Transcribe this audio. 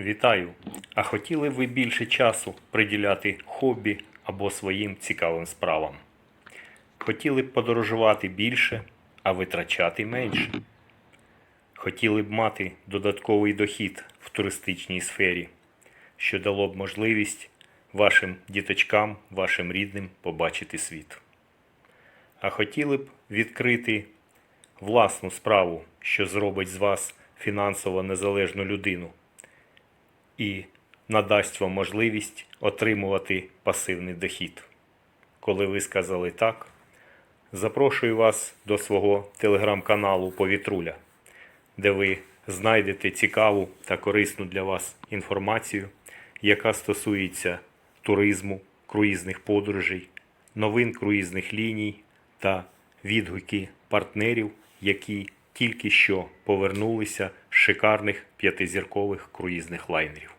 Вітаю! А хотіли б ви більше часу приділяти хобі або своїм цікавим справам? Хотіли б подорожувати більше, а витрачати менше? Хотіли б мати додатковий дохід в туристичній сфері, що дало б можливість вашим діточкам, вашим рідним побачити світ? А хотіли б відкрити власну справу, що зробить з вас фінансово незалежну людину і надасть вам можливість отримувати пасивний дохід. Коли ви сказали так, запрошую вас до свого телеграм-каналу Повітруля, де ви знайдете цікаву та корисну для вас інформацію, яка стосується туризму, круїзних подорожей, новин круїзних ліній та відгуки партнерів, які тільки що повернулися шикарних п'ятизіркових круїзних лайнерів.